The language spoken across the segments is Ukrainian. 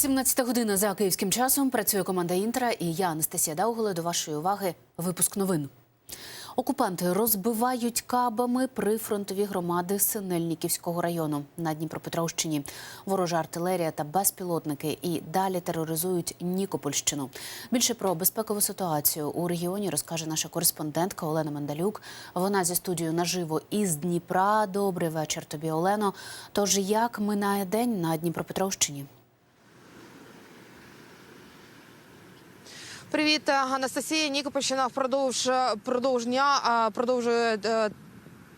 17 година за київським часом працює команда Інтера і я, Анастасія Дауголе, до вашої уваги випуск новин. Окупанти розбивають кабами прифронтові громади Синельниківського району на Дніпропетровщині. Ворожа артилерія та безпілотники і далі тероризують Нікопольщину. Більше про безпекову ситуацію у регіоні розкаже наша кореспондентка Олена Мандалюк. Вона зі студією наживо із Дніпра. Добрий вечір тобі, Олено. Тож як минає день на Дніпропетровщині? Привіт, Анастасія. Нікопольщина впродовж продовж дня продовжує е,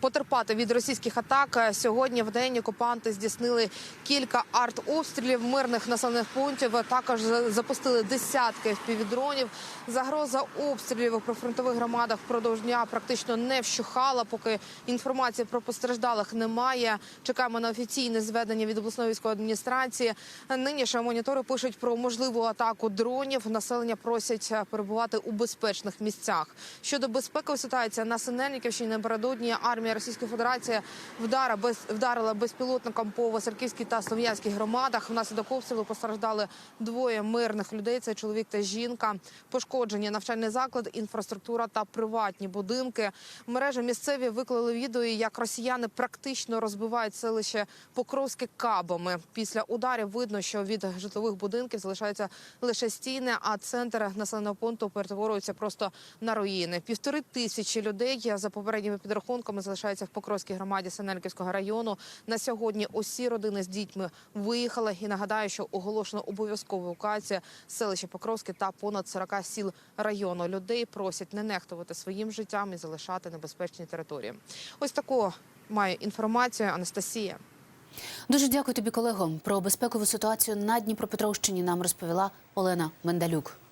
потерпати від російських атак. Сьогодні в день окупанти здійснили кілька артобстрілів мирних населених пунктів. Також запустили десятки впівдронів. Загроза обстрілів у прифронтових громадах впродовж дня практично не вщухала. Поки інформації про постраждалих немає. Чекаємо на офіційне зведення від обласної військової адміністрації. Нині ж монітори пишуть про можливу атаку дронів. Населення просять перебувати у безпечних місцях. Щодо безпекової ситуації на Синельниківщині напередодні армія Російської Федерації вдара без вдарила безпілотником по Васильківській та Слов'янській громадах. Внаслідок обстрілу постраждали двоє мирних людей. Це чоловік та жінка. Пошкоджені навчальний заклад, інфраструктура та приватні будинки. Мережі місцеві виклали відео, як росіяни практично розбивають селище Покровське кабами. Після ударів видно, що від житлових будинків залишаються лише стіни, а центр населеного пункту перетворюється просто на руїни. Півтори тисячі людей за попередніми підрахунками залишаються в Покровській громаді Синельківського району. На сьогодні усі родини з дітьми виїхали. І нагадаю, що оголошено обов'язкову евакуацію селища Покровське та понад 40 сіл району. Людей просять не нехтувати своїм життям і залишати небезпечні території. Ось таку має інформацію Анастасія. Дуже дякую тобі, колего. Про безпекову ситуацію на Дніпропетровщині нам розповіла Олена Мендалюк.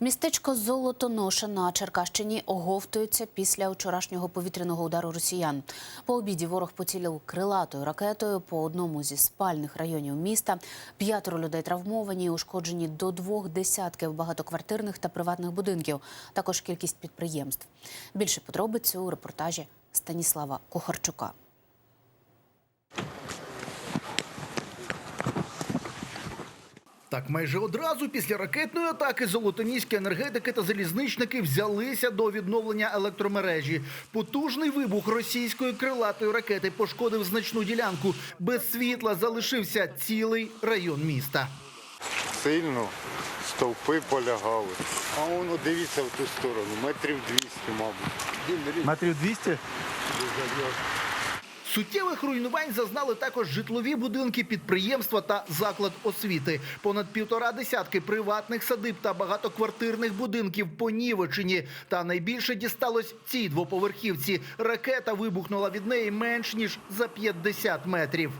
Містечко Золотоноша на Черкащині оговтується після вчорашнього повітряного удару росіян. По обіді ворог поцілив крилатою ракетою по одному зі спальних районів міста. П'ятеро людей травмовані, ушкоджені до двох десятків багатоквартирних та приватних будинків. Також кількість підприємств. Більше подробиць у репортажі Станіслава Кухарчука. Так, майже одразу після ракетної атаки золотоніські енергетики та залізничники взялися до відновлення електромережі. Потужний вибух російської крилатої ракети пошкодив значну ділянку. Без світла залишився цілий район міста. сильно стовпи полягали. А воно дивіться в ту сторону, метрів 200, мабуть. Метрів 200? Суттєвих руйнувань зазнали також житлові будинки, підприємства та заклад освіти. Понад півтора десятки приватних садиб та багатоквартирних будинків понівечені. Та найбільше дісталось цій двоповерхівці. Ракета вибухнула від неї менш ніж за 50 метрів.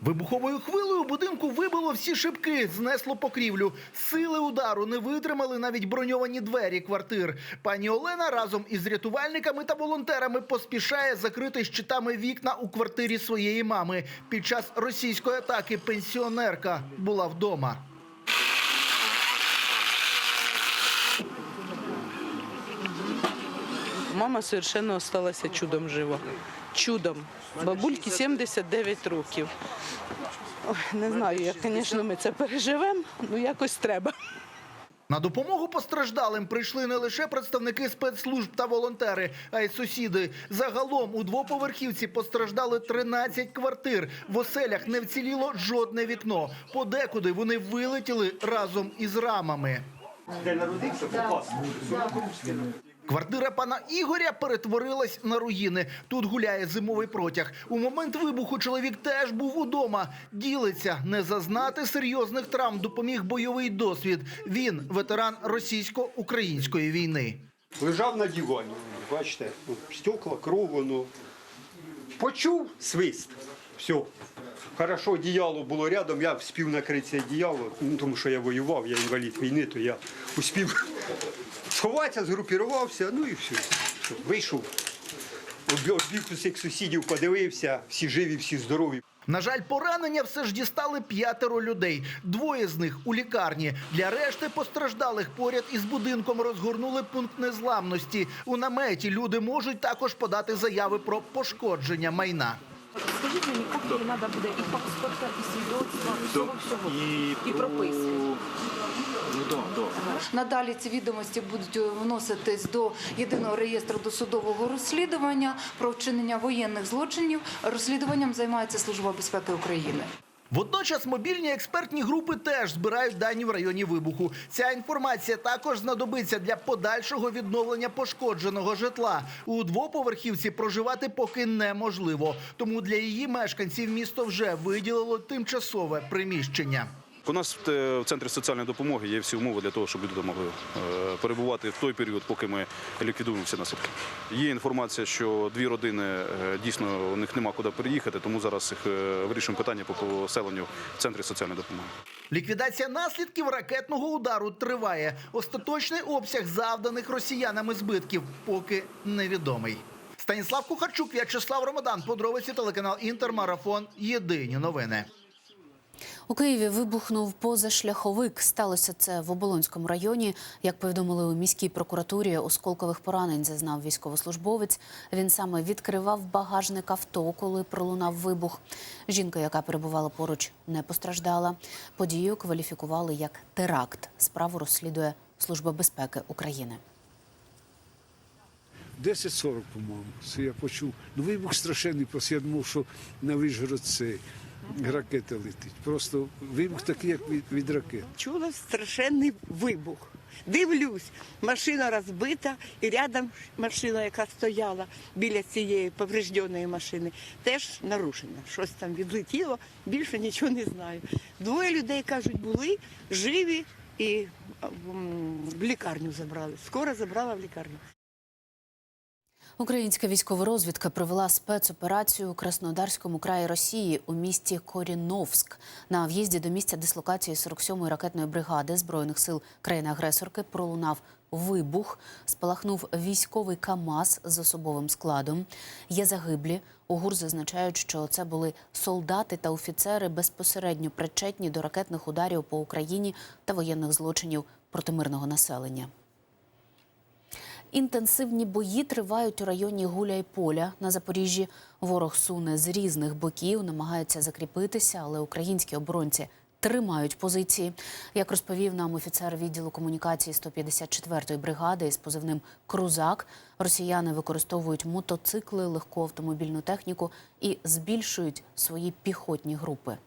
Вибуховою хвилею будинку вибило всі шибки, знесло покрівлю. Сили удару не витримали навіть броньовані двері квартир. Пані Олена разом із рятувальниками та волонтерами поспішає закрити щитами вікна у квартирі своєї мами. Під час російської атаки пенсіонерка була вдома. Мама совершенно осталася чудом жива. Чудом. Бабульки 79 років. Ой, не знаю, як, звісно, ми це переживемо, ну якось треба. На допомогу постраждалим прийшли не лише представники спецслужб та волонтери, а й сусіди. Загалом у двоповерхівці постраждали 13 квартир. В оселях не вціліло жодне вікно. Подекуди вони вилетіли разом із рамами. Квартира пана Ігоря перетворилась на руїни. Тут гуляє зимовий протяг. У момент вибуху чоловік теж був удома. Ділиться не зазнати серйозних травм допоміг бойовий досвід. Він ветеран російсько-української війни. Лежав на дивані, бачите, стекла, кров, воно. Почув свист. Все. Хорошо, одіяло було рядом, я вспів накрити це одіяло, ну, тому що я воював, я інвалід війни, то я успів сховатися, згрупірувався, ну і все. Вийшов. Обі- Обіг усіх сусідів, подивився, всі живі, всі здорові. На жаль, поранення все ж дістали п'ятеро людей. Двоє з них у лікарні. Для решти постраждалих поряд із будинком розгорнули пункт незламності. У наметі люди можуть також подати заяви про пошкодження майна. Скажіть мені, копії треба буде і паспорта, і свідоцтва, всього всього. І прописки. Ну да, да. Надалі ці відомості будуть вноситись до єдиного реєстру досудового розслідування про вчинення воєнних злочинів. Розслідуванням займається Служба безпеки України. Водночас мобільні експертні групи теж збирають дані в районі вибуху. Ця інформація також знадобиться для подальшого відновлення пошкодженого житла. У двоповерхівці проживати поки неможливо. Тому для її мешканців місто вже виділило тимчасове приміщення. У нас в центрі соціальної допомоги є всі умови для того, щоб люди могли е, перебувати в той період, поки ми ліквідуємо всі наслідки. Є інформація, що дві родини е, дійсно у них нема куди переїхати, тому зараз їх е, вирішуємо питання по поселенню в центрі соціальної допомоги. Ліквідація наслідків ракетного удару триває. Остаточний обсяг завданих росіянами збитків поки невідомий. Станіслав Кухарчук, В'ячеслав Ромадан. Подробиці телеканал Інтермарафон. Єдині новини. У Києві вибухнув позашляховик. Сталося це в Оболонському районі. Як повідомили у міській прокуратурі, осколкових поранень зазнав військовослужбовець. Він саме відкривав багажник авто, коли пролунав вибух. Жінка, яка перебувала поруч, не постраждала. Подію кваліфікували як теракт. Справу розслідує Служба безпеки України. 10.40, по-моєму, це я почув. Ну, вибух страшенний, просто я думав, що на Вишгород це ракета летить. Просто вибух такий, як від, від ракет. Чула страшенний вибух. Дивлюсь, машина розбита, і рядом машина, яка стояла біля цієї поврежденої машини, теж нарушена. Щось там відлетіло, більше нічого не знаю. Двоє людей кажуть, були живі і в лікарню забрали. Скоро забрала в лікарню. Українська військова розвідка провела спецоперацію у Краснодарському краї Росії у місті Коріновськ. На в'їзді до місця дислокації 47-ї ракетної бригади збройних сил країни-агресорки пролунав вибух. Спалахнув військовий КАМАЗ з особовим складом. Є загиблі. У ГУР зазначають, що це були солдати та офіцери безпосередньо причетні до ракетних ударів по Україні та воєнних злочинів проти мирного населення. Інтенсивні бої тривають у районі Гуляйполя на Запоріжжі. Ворог суне з різних боків, намагається закріпитися, але українські оборонці тримають позиції. Як розповів нам офіцер відділу комунікації 154-ї бригади із позивним Крузак, росіяни використовують мотоцикли, легку автомобільну техніку і збільшують свої піхотні групи.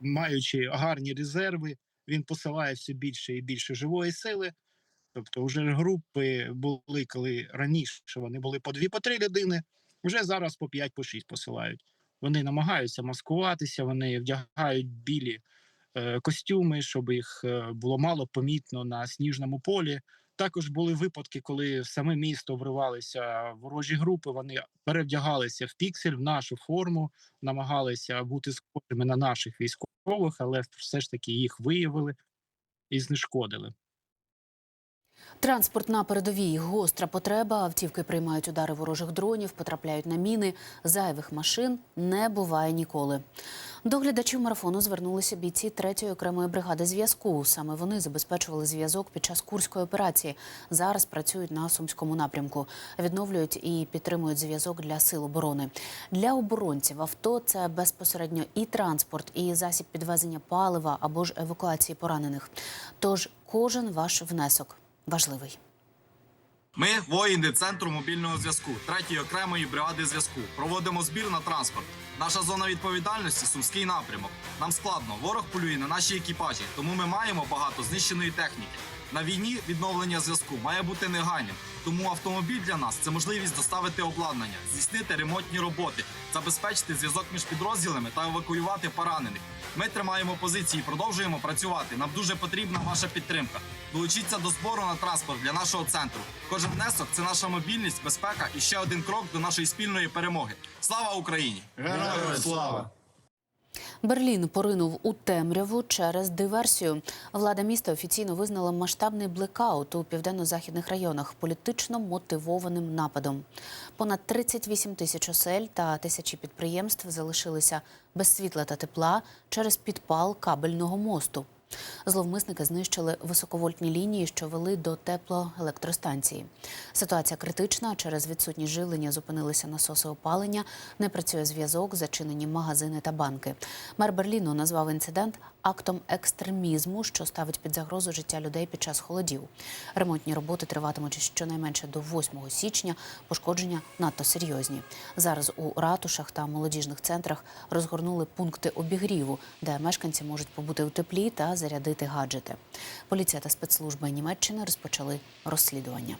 Маючи гарні резерви, він посилає все більше і більше живої сили. Тобто, вже групи були, коли раніше вони були по дві, по три людини, вже зараз по п'ять, по шість посилають. Вони намагаються маскуватися, вони вдягають білі е, костюми, щоб їх е, було мало помітно на сніжному полі. Також були випадки, коли в саме місто вривалися ворожі групи. Вони перевдягалися в піксель, в нашу форму, намагалися бути схожими на наших військових, але все ж таки їх виявили і знешкодили. Транспорт на передовій гостра потреба. Автівки приймають удари ворожих дронів, потрапляють на міни. Зайвих машин не буває ніколи. До глядачів марафону звернулися бійці 3-ї окремої бригади зв'язку. Саме вони забезпечували зв'язок під час курської операції. Зараз працюють на сумському напрямку. Відновлюють і підтримують зв'язок для сил оборони. Для оборонців авто це безпосередньо і транспорт, і засіб підвезення палива або ж евакуації поранених. Тож кожен ваш внесок важливий. Ми, воїни центру мобільного зв'язку, третьої окремої бригади зв'язку, проводимо збір на транспорт. Наша зона відповідальності сумський напрямок. Нам складно, ворог полює на наші екіпажі, тому ми маємо багато знищеної техніки. На війні відновлення зв'язку має бути негайним. Тому автомобіль для нас це можливість доставити обладнання, здійснити ремонтні роботи, забезпечити зв'язок між підрозділами та евакуювати поранених. Ми тримаємо позиції, продовжуємо працювати. Нам дуже потрібна ваша підтримка. Долучіться до збору на транспорт для нашого центру. Кожен внесок це наша мобільність, безпека і ще один крок до нашої спільної перемоги. Слава Україні! Героям слава! Берлін поринув у темряву через диверсію. Влада міста офіційно визнала масштабний блекаут у південно-західних районах політично мотивованим нападом. Понад 38 тисяч осель та тисячі підприємств залишилися без світла та тепла через підпал кабельного мосту. Зловмисники знищили високовольтні лінії, що вели до теплоелектростанції. Ситуація критична. Через відсутність живлення зупинилися насоси опалення, не працює зв'язок, зачинені магазини та банки. Мер Берліну назвав інцидент актом екстремізму, що ставить під загрозу життя людей під час холодів. Ремонтні роботи триватимуть щонайменше до 8 січня. Пошкодження надто серйозні. Зараз у ратушах та молодіжних центрах розгорнули пункти обігріву, де мешканці можуть побути у теплі та зарядити гаджети. Поліція та спецслужби Німеччини розпочали розслідування.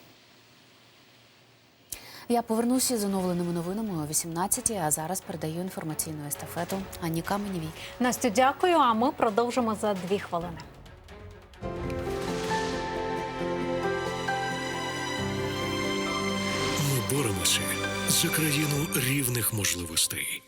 Я повернуся з оновленими новинами о 18 а зараз передаю інформаційну естафету Анні Каменєвій. Настю, дякую. А ми продовжимо за дві хвилини. Ми боремося за країну рівних можливостей.